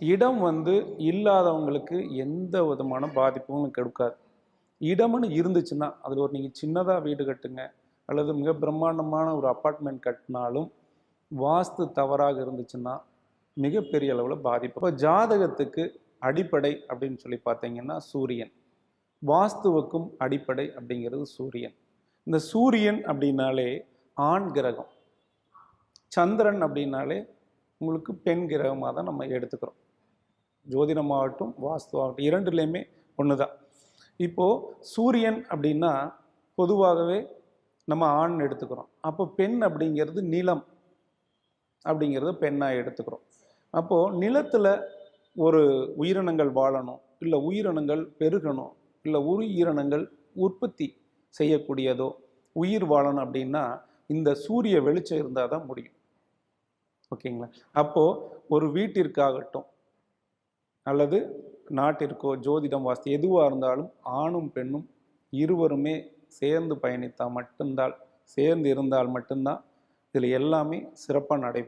இடம் வந்து இல்லாதவங்களுக்கு எந்த விதமான பாதிப்பும் கெடுக்காது. இடம்னு இருந்துச்சுன்னா அதில் ஒரு நீங்கள் சின்னதாக வீடு கட்டுங்க அல்லது மிக பிரம்மாண்டமான ஒரு அப்பார்ட்மெண்ட் கட்டினாலும் வாஸ்து தவறாக இருந்துச்சுன்னா மிகப்பெரிய அளவில் பாதிப்பு. இப்போ ஜாதகத்துக்கு அடிப்படை அப்படின்னு சொல்லி பார்த்தீங்கன்னா சூரியன். வாஸ்துவுக்கும் அடிப்படை அப்படிங்கிறது சூரியன். இந்த சூரியன் அப்படின்னாலே ஆண் கிரகம். சந்திரன் அப்படின்னாலே உங்களுக்கு பெண் கிரகமாக தான் நம்ம எடுத்துக்கிறோம். ஜோதிடமாகட்டும் வாஸ்துவாகட்டும் இரண்டுலேயுமே ஒன்று தான் இப்போது சூரியன் அப்படின்னா பொதுவாகவே நம்ம ஆண் எடுத்துக்கிறோம். அப்போ பெண் அப்படிங்கிறது நிலம் அப்படிங்கிறது பெண்ணாக எடுத்துக்கிறோம். அப்போது நிலத்தில் ஒரு உயிரினங்கள் வாழணும் இல்லை உயிரினங்கள் பெருகணும் இல்லை உயிரினங்கள் உற்பத்தி செய்யக்கூடியதோ உயிர் வாழணும் அப்படின்னா இந்த சூரிய வெளிச்சம் இருந்தால் தான் முடியும். ஓகேங்களா? அப்போது ஒரு வீட்டிற்காகட்டும் அல்லது நாட்டிற்கோ ஜோதிடம் வாஸ்து எதுவாக இருந்தாலும் ஆணும் பெண்ணும் இருவருமே சேர்ந்து பயணித்தால் மட்டும்தான் சேர்ந்து இருந்தால் மட்டும்தான் இதில் எல்லாமே சிறப்பாக நடைபெறும்.